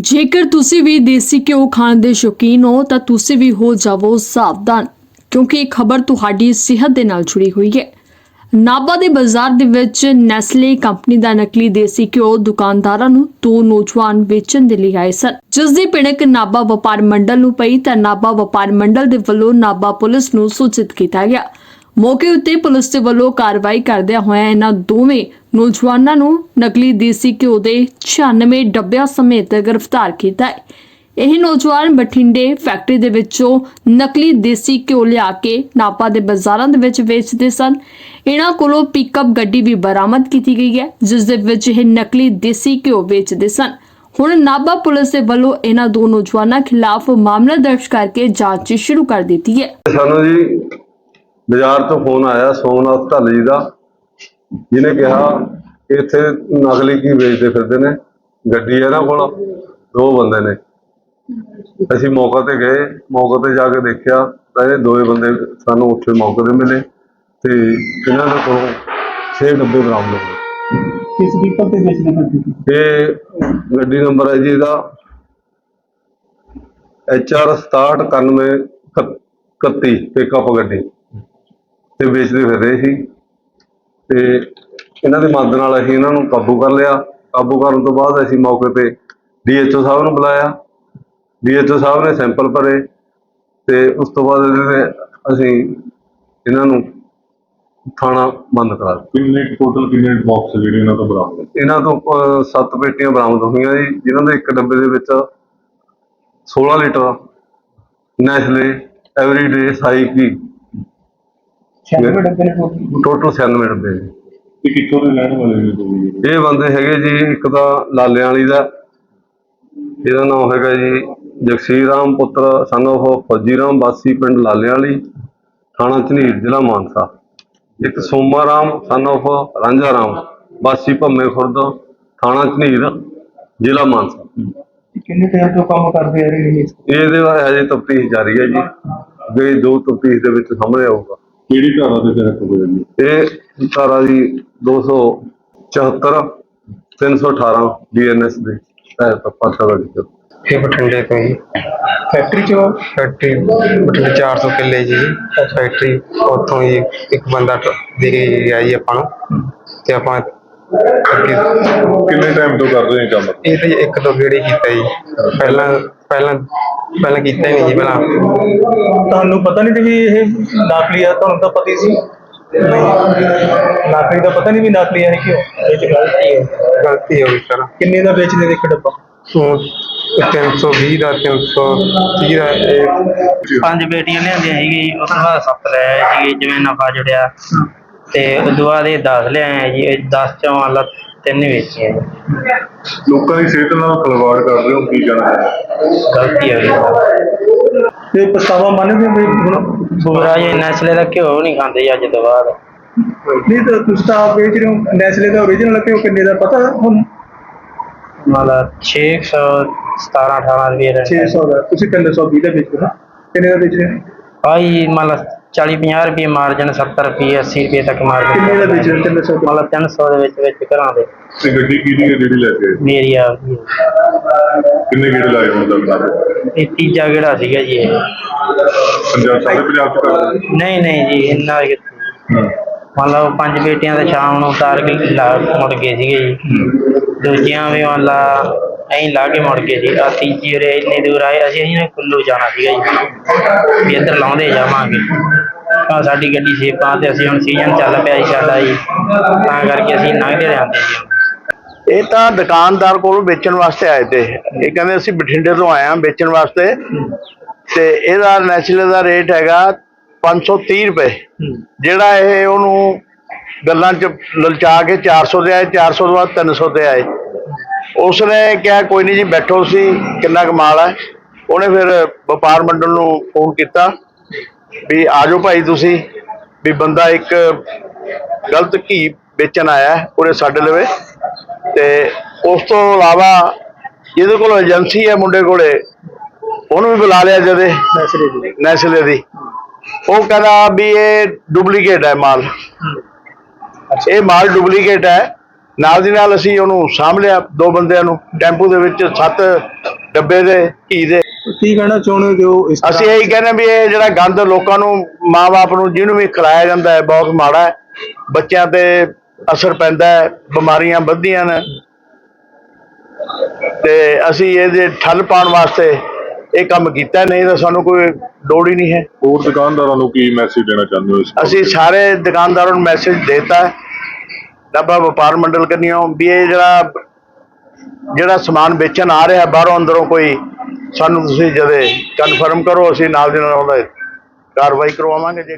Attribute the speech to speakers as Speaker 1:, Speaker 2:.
Speaker 1: ਜੇਕਰ ਤੁਸੀਂ ਵੀ ਦੇਸੀ ਘਿਓ ਖਾਣ ਦੇ ਸ਼ੌਕੀਨ ਹੋ, ਤਾਂ ਤੁਸੀਂ ਵੀ ਹੋ ਜਾਵੋ ਸਾਵਧਾਨ, ਕਿਉਂਕਿ ਇਹ ਖਬਰ ਤੁਹਾਡੀ ਸਿਹਤ ਦੇ ਨਾਲ ਜੁੜੀ ਹੋਈ ਹੈ। ਨਾਭਾ ਦੇ ਬਾਜ਼ਾਰ ਦੇ ਵਿੱਚ ਨੈਸਲੇ ਕੰਪਨੀ ਦਾ ਨਕਲੀ ਦੇਸੀ ਘਿਓ ਦੁਕਾਨਦਾਰਾਂ ਨੂੰ ਦੋ ਨੌਜਵਾਨ ਵੇਚਣ ਦੇ ਲਈ ਆਏ ਸਨ। ਜਿਸ ਦੀ ਪਿਣਕ ਨਾਭਾ ਵਪਾਰ ਮੰਡਲ ਨੂੰ ਪਈ, ਤਾਂ ਨਾਭਾ ਵਪਾਰ ਮੰਡਲ ਦੇ ਵੱਲੋਂ ਨਾਭਾ ਪੁਲਿਸ ਨੂੰ ਸੂਚਿਤ ਕੀਤਾ ਗਿਆ। ਮੌਕੇ ਉੱਤੇ ਪੁਲਿਸ ਦੇ ਵੱਲੋਂ ਕਾਰਵਾਈ ਕਰਦਿਆਂ ਹੋਇਆ ਇਹਨਾਂ ਦੋਵੇਂ ਨੌਜਵਾਨਾਂ ਨੂੰ ਨਕਲੀ ਦੇਸੀ ਘਿਓ ਦੇ 96 ਡੱਬਿਆਂ ਸਮੇਤ ਗ੍ਰਿਫਤਾਰ ਕੀਤਾ ਹੈ। ਇਹ ਨੌਜਵਾਨ ਬਠਿੰਡੇ ਫੈਕਟਰੀ ਦੇ ਵਿੱਚੋਂ ਨਕਲੀ ਦੇਸੀ ਘਿਓ ਲਿਆ ਕੇ ਨਾਪਾ ਦੇ ਬਾਜ਼ਾਰਾਂ ਦੇ ਵਿੱਚ ਵੇਚਦੇ ਸਨ। ਇਹਨਾਂ ਕੋਲੋਂ ਪਿਕਅਪ ਗੱਡੀ ਵੀ ਬਰਾਮਦ ਕੀਤੀ ਗਈ ਹੈ, ਜਿਸ ਦੇ ਵਿੱਚ ਇਹ ਨਕਲੀ ਦੇਸੀ ਘਿਓ ਵੇਚਦੇ ਸਨ। ਹੁਣ ਨਾਭਾ ਪੁਲਿਸ ਦੇ ਵੱਲੋਂ ਇਹਨਾਂ ਦੋ ਨੌਜਵਾਨਾਂ ਖਿਲਾਫ ਮਾਮਲਾ ਦਰਜ ਕਰਕੇ ਜਾਂਚ ਸ਼ੁਰੂ ਕਰ ਦਿੱਤੀ ਹੈ।
Speaker 2: ਸਾਨੂੰ ਜੀ ਬਾਜ਼ਾਰ ਤੋਂ ਫੋਨ ਆਇਆ ਸੋਮਨਾਥ ਢੱਲ ਜੀ ਦਾ ਜਿਹਨੇ ਕਿਹਾ ਕਿ ਇੱਥੇ ਨਕਲੀ ਕੀ ਵੇਚਦੇ ਫਿਰਦੇ ਨੇ? ਗੱਡੀ ਹੈ ਇਹਨਾਂ ਕੋਲ ਦੋ ਬੰਦੇ ਨੇ। ਅਸੀਂ ਮੌਕੇ ਤੇ ਗਏ ਮੌਕੇ ਤੇ ਜਾ ਕੇ ਦੇਖਿਆ ਤਾਂ ਇਹ ਦੋਵੇਂ ਬੰਦੇ ਸਾਨੂੰ ਉੱਥੇ ਮੌਕੇ ਤੇ ਮਿਲੇ ਤੇ ਇਹਨਾਂ ਦੇ ਕੋਲੋਂ 6 ਡੱਬੇ ਬਰਾਮਦ ਹੋ
Speaker 3: ਕਿਸ ਵੀਕਲ ਤੇ ਵੇਚਦੇ ਸੀ
Speaker 2: ਇਹ ਗੱਡੀ ਨੰਬਰ ਹੈ ਜੀ ਇਹਦਾ। HR 6791 31 ਪਿਕਅਪ ਗੱਡੀ। ਤੇ ਵੇਚਦੇ ਫਿਰ ਰਹੇ ਸੀ। ਤੇ ਇਹਨਾਂ ਦੀ ਮਦਦ ਨਾਲ ਅਸੀਂ ਇਹਨਾਂ ਨੂੰ ਕਾਬੂ ਕਰ ਲਿਆ। ਕਾਬੂ ਕਰਨ ਤੋਂ ਬਾਅਦ ਅਸੀਂ ਮੌਕੇ ਤੇ ਡੀਐਚਓ ਸਾਹਿਬ ਨੂੰ ਬੁਲਾਇਆ। ਡੀਐਚਓ ਸਾਹਿਬ ਨੇ ਸੈਂਪਲ ਭਰੇ ਤੇ ਉਸ ਤੋਂ ਬਾਅਦ ਇਹਨਾਂ ਨੇ ਅਸੀਂ ਇਹਨਾਂ ਨੂੰ ਥਾਣਾ ਬੰਦ ਕਰਾ ਦਿੱਤਾ।
Speaker 4: ਕਿੰਨੇ ਟੋਟਲ ਕਿੰਨੇ ਬਾਕਸ ਜਿਹੜੇ ਇਹਨਾਂ ਤੋਂ ਬਰਾਮਦ?
Speaker 2: ਇਹਨਾਂ ਤੋਂ ਸੱਤ ਪੇਟੀਆਂ ਬਰਾਮਦ ਹੋਈਆਂ ਜੀ ਜਿਨ੍ਹਾਂ ਦੇ ਇੱਕ ਡੱਬੇ ਦੇ ਵਿੱਚ 16 ਲੀਟਰ ਨੈਸਲੇ ਐਵਰੀਡੇ ਸਾਈ ਕੀ
Speaker 3: 96 ਡੱਬੇ ਨੇ ਟੋਟਲ
Speaker 2: ਟੋਟਲ 96 ਡੱਬੇ ਜੀ
Speaker 4: ਇਹ ਕਿੱਥੋਂ ਦੇ ਰਹਿਣ ਵਾਲੇ ਨੇ ਜਿਹੜੇ
Speaker 2: ਇਹ ਬੰਦੇ ਹੈਗੇ ਜੀ ਇੱਕ ਤਾਂ ਲਾਲਿਆਂ ਵਾਲੀ ਦਾ। ਇਹਦਾ ਨਾਮ ਹੈਗਾ ਜੀ ਜਗਸੀਰ ਰਾਮ ਪੁੱਤਰ son of ਫੌਜੀ ਰਾਮ ਵਾਸੀ ਪਿੰਡ ਲਾਲਿਆਂ ਵਾਲੀ ਥਾਣਾ ਝਨੀਰ ਜ਼ਿਲ੍ਹਾ ਮਾਨਸਾ। ਇੱਕ ਸੋਮਾ ਰਾਮ son of ਰਾਂਝਾ ਰਾਮ ਵਾਸੀ ਭੰਮੇ ਖੁਰਦ ਥਾਣਾ ਝਨੀਰ ਜ਼ਿਲ੍ਹਾ ਮਾਨਸਾ।
Speaker 3: ਕਿੰਨੇ ਟਾਈਮ ਤੋਂ ਕੰਮ ਕਰਦੇ ਆ ਰਹੇ ਨੇ?
Speaker 2: ਇਹਦੇ ਬਾਰੇ ਹਜੇ ਤਫਤੀਸ਼ ਜਾਰੀ ਹੈ ਜੀ। ਜੇ ਦੋ ਤਫਤੀਸ਼ ਦੇ ਵਿੱਚ ਸਾਹਮਣੇ ਆਊਗਾ।
Speaker 4: ਕਿਹੜੀ ਧਾਰਾ ਦੇ ਤਹਿਤ ਹੋਏ ਨੇ
Speaker 2: ਇਹ ਧਾਰਾ ਜੀ 274 318 ਬੀਐਨਐਸ ਦੇ ਤਹਿਤ ਪਾਸਾ ਦਾ
Speaker 5: ਇਹ ਬਠਿੰਡੇ ਤੋਂ ਹੀ
Speaker 3: ਫੈਕਟਰੀ ਚ?
Speaker 5: ਫੈਕਟਰੀ ਬਠਿੰਡੇ 400 ਕਿੱਲੇ ਜੀ। ਫੈਕਟਰੀ ਉੱਥੋਂ ਹੀ ਇੱਕ ਬੰਦਾ ਦੇ ਕੇ ਗਿਆ ਜੀ ਆਪਾਂ ਨੂੰ। ਤੇ ਆਪਾਂ
Speaker 4: ਕਿੰਨੇ ਟਾਈਮ ਤੋਂ ਕਰ ਰਹੇ ਨੇ ਕੰਮ?
Speaker 5: ਇਹ ਤੇ ਇੱਕ ਦੋ ਗੇੜੇ ਕੀਤਾ ਜੀ। ਪਹਿਲਾਂ ਪਹਿਲਾਂ ਪਹਿਲਾਂ ਕੀਤਾ ਨਹੀਂ ਜੀ ਪਹਿਲਾਂ।
Speaker 3: ਤੁਹਾਨੂੰ ਪਤਾ ਨਹੀਂ ਸੀ ਵੀ ਇਹ ਨਕਲੀ ਆ ਤੁਹਾਨੂੰ ਤਾਂ ਪਤਾ ਹੀ ਸੀ। ਨਕਲੀ ਦਾ ਪਤਾ ਨਹੀਂ ਵੀ ਨਕਲੀ ਹੈ ਕਿਉਂ ਇਹ ਚ ਗਲਤੀ ਹੈ
Speaker 5: ਗਲਤੀ ਹੋ ਗਈ ਸਰ।
Speaker 3: ਕਿੰਨੇ ਦਾ ਵੇਚਦੇ ਨੇ ਇੱਕ ਡੱਬਾ?
Speaker 5: ਉਹ 320 ਦਾ 330 ਦਾ ਇਹ
Speaker 6: ਪੰਜ ਬੇਟੀਆਂ ਲਿਆਂਦੀਆਂ ਸੀਗੀ ਜੀ ਉਸ ਤੋਂ ਬਾਅਦ ਸੱਤ ਲੈ ਆਏ ਸੀਗੇ ਜਿਵੇਂ ਨਫਾ ਜੁੜਿਆ। ਤੇ ਉਸ ਤੋਂ ਬਾਅਦ ਇਹ 10 ਲਿਆਏ ਜੀ 10 ਚੋਂ ਮੰਨ ਲਾ ਤਿੰਨ ਹੀ ਵੇਚੀਆਂ ਜੀ।
Speaker 4: ਲੋਕਾਂ ਦੀ ਸਿਹਤ ਨਾਲ ਖਿਲਵਾੜ ਕਰ ਰਹੇ ਹੋ ਕੀ ਕਹਿਣਾ? ਹੈ
Speaker 6: ਗਲਤੀ ਹੋ ਗਈ
Speaker 3: ਤੇ ਪਛਤਾਵਾ ਮੰਨਦੇ ਹੋ ਵੀ ਹੁਣ
Speaker 6: ਪੂਰਾ ਜੀ ਨੈਸਲੇ ਦਾ ਘਿਓ ਨਹੀਂ ਖਾਂਦੇ ਜੀ ਅੱਜ ਤੋਂ ਬਾਅਦ।
Speaker 3: ਨਹੀਂ ਤਾਂ ਤੁਸੀਂ ਤਾਂ ਆਪ ਵੇਚ ਰਹੇ ਹੋ ਨੈਸਲੇ ਦਾ ਓਰੀਜਨਲ ਕਿਉਂ ਕਿੰਨੇ ਦਾ ਪਤਾ ਹੁਣ?
Speaker 6: ਮੰਨ ਲਾ 600 17 18 ਰੁਪਏ ਦਾ।
Speaker 3: 600 ਦਾ। ਤੁਸੀਂ 320 ਦਾ ਵੇਚਦੇ ਹੋ ਕਿੰਨੇ ਦਾ ਵੇਚ ਰਹੇ ਹੋ?
Speaker 6: ਆਈ ਮੰਨ ਲਾ 40 50 ਰੁਪਏ ਮਾਰਜਨ 70 ਰੁਪਏ 80 ਰੁਪਏ ਤੱਕ ਮਾਰਜਨ
Speaker 3: ਕਿੰਨੇ ਦਾ ਵੇਚ ਰਹੇ ਹੋ 300
Speaker 6: ਮੰਨ ਲਾ 300 ਦੇ ਵਿੱਚ ਵਿੱਚ ਘਰਾਂ ਦੇ।
Speaker 4: ਤੇ ਗੱਡੀ ਕਿਹਦੀ ਹੈ ਜਿਹੜੀ ਲੈ ਕੇ ਆਏ?
Speaker 6: ਮੇਰੀ ਆ ਗਈ
Speaker 4: ਕਿੰਨੇ ਗੇੜੇ ਲਾਏ ਹੁਣ ਤੱਕ?
Speaker 6: ਇਹ ਤੀਜਾ ਕਿਹੜਾ ਸੀਗਾ ਜੀ ਇਹ।
Speaker 4: ਪੰਜਾਬ ਸਾਰੇ ਪੰਜਾਬ ਚ ਕਰ ਰਹੇ
Speaker 6: ਨਹੀਂ ਨਹੀਂ ਜੀ ਇੰਨਾ ਕਿੱਥੇ
Speaker 4: ਹੂੰ।
Speaker 6: ਮੰਨ ਲਓ ਪੰਜ ਬੇਟੀਆਂ ਦਾ ਸ਼ਾਮ ਨੂੰ ਉਤਾਰ ਕੇ ਲਾ ਮੁੜ ਗਏ ਸੀਗੇ ਜੀ। ਦੂਜੀਆਂ ਵੀ ਮੰਨ ਲਾ ਐਂ ਲਾ ਕੇ ਮੁੜ ਗਏ ਸੀ। ਆ ਤੀਜੀ ਉਰੇ ਇੰਨੀ ਦੂਰ ਆਏ ਅਸੀਂ ਅਸੀਂ ਨੇ ਕੁੱਲੂ ਜਾਣਾ ਸੀਗਾ ਜੀ। ਵੀ ਇੱਧਰ ਲਾਉਂਦੇ ਜਾਵਾਂਗੇ। ਆ ਸਾਡੀ ਗੱਡੀ ਸੇਪਾਂ ਤੇ ਅਸੀਂ ਹੁਣ ਸੀਜ਼ਨ ਚੱਲ ਪਿਆ ਜੀ ਸਾਡਾ ਜੀ। ਤਾਂ ਕਰਕੇ ਅਸੀਂ ਲੰਘਦੇ ਜਾਂਦੇ ਜੀ।
Speaker 7: ਇਹ ਤਾਂ ਦੁਕਾਨਦਾਰ ਕੋਲੋਂ ਵੇਚਣ ਵਾਸਤੇ ਆਏ ਤੇ। ਇਹ ਕਹਿੰਦੇ ਅਸੀਂ ਬਠਿੰਡੇ ਤੋਂ ਆਏ ਹਾਂ ਵੇਚਣ ਵਾਸਤੇ। ਤੇ ਇਹਦਾ ਨੈਚੁਰਲ ਦਾ ਰੇਟ ਹੈਗਾ 530 ਰੁਪਏ। ਜਿਹੜਾ ਇਹ ਉਹਨੂੰ ਗੱਲਾਂ 'ਚ ਲਲਚਾ ਕੇ 400 ਦੇ ਆਏ 400 ਤੋਂ ਬਾਅਦ 300 ਤੇ ਆਏ। ਉਸਨੇ ਕਿਹਾ ਕੋਈ ਨਹੀਂ ਜੀ ਬੈਠੋ ਸੀ ਕਿੰਨਾ ਕਮਾਲ ਹੈ? ਉਹਨੇ ਫਿਰ ਵਪਾਰ ਮੰਡਲ ਨੂੰ ਫੋਨ ਕੀਤਾ। ਵੀ ਆਜੋ ਭਾਈ ਤੁਸੀਂ ਵੀ ਬੰਦਾ ਇੱਕ ਗਲਤ ਘੀ ਵੇਚਣ ਆਇਆ ਉਰੇ ਸਾਡੇ ਲਵੇ। ਤੇ ਉਸ ਤੋਂ ਇਲਾਵਾ ਜਿਹਦੇ ਕੋਲ ਏਜੰਸੀ ਹੈ ਮੁੰਡੇ ਕੋਲੇ ਉਹਨੂੰ ਵੀ ਬੁਲਾ ਲਿਆ ਜਦੇ
Speaker 3: ਨੈਸਲੇ ਦੀ
Speaker 7: ਨੈਸਲੇ ਦੀ ਉਹ ਕਹਿੰਦਾ ਵੀ ਇਹ ਡੁਪਲੀਕੇਟ ਹੈ ਮਾਲ। ਇਹ ਮਾਲ ਡੁਪਲੀਕੇਟ ਹੈ। ਨਾਲ ਦੀ ਨਾਲ ਅਸੀਂ ਉਹਨੂੰ ਸਾਂਭ ਲਿਆ ਦੋ ਬੰਦਿਆਂ ਨੂੰ ਟੈਂਪੂ ਦੇ ਵਿੱਚ ਸੱਤ ਡੱਬੇ ਦੇ ਘੀ ਦੇ।
Speaker 3: ਕੀ ਕਹਿਣਾ ਚਾਹੁੰਦੇ ਹੋ ਜੋ ਇਸ ਤਰ੍ਹਾਂ-
Speaker 7: ਅਸੀਂ ਇਹੀ ਕਹਿੰਦੇ ਵੀ ਇਹ ਜਿਹੜਾ ਗੰਦ ਲੋਕਾਂ ਨੂੰ ਮਾਪੇ ਨੂੰ ਜਿਹਨੂੰ ਵੀ ਖਿਲਾਇਆ ਜਾਂਦਾ ਹੈ ਬਹੁਤ ਮਾੜਾ ਹੈ। ਬੱਚਿਆਂ ਤੇ ਅਸਰ ਪੈਂਦਾ ਹੈ ਬਿਮਾਰੀਆਂ ਵੱਧਦੀਆਂ ਨੇ। ਤੇ ਅਸੀਂ ਇਹਦੇ ਠੱਲ ਪਾਉਣ ਵਾਸਤੇ ਇਹ ਕੰਮ ਕੀਤਾ ਨਹੀਂ ਤਾਂ ਸਾਨੂੰ ਕੋਈ ਲੋੜ ਹੀ ਨਹੀਂ ਹੈ।
Speaker 4: ਹੋਰ ਦੁਕਾਨਦਾਰਾਂ ਨੂੰ ਕੀ ਮੈਸੇਜ ਦੇਣਾ ਚਾਹੁੰਦੇ ਹੋ ਇਸ ਬਾਰੇ?
Speaker 7: ਅਸੀਂ ਸਾਰੇ ਦੁਕਾਨਦਾਰਾਂ ਨੂੰ ਮੈਸੇਜ ਦੇਤਾ ਹੈ। ਡੱਬਾ ਵਪਾਰ ਮੰਡਲ ਕਰਨੀਓ ਵੀ ਇਹ ਜਿਹੜਾ ਜਿਹੜਾ ਸਮਾਨ ਵੇਚਣ ਆ ਰਿਹਾ ਬਾਹਰੋਂ ਅੰਦਰੋਂ ਕੋਈ ਸਾਨੂੰ ਤੁਸੀਂ ਜਦੇ ਕਨਫਰਮ ਕਰੋ ਅਸੀਂ ਨਾਲ ਦੀ ਨਾਲ ਉਹਦਾ ਕਾਰਵਾਈ ਕਰਵਾਵਾਂਗੇ ਜੇ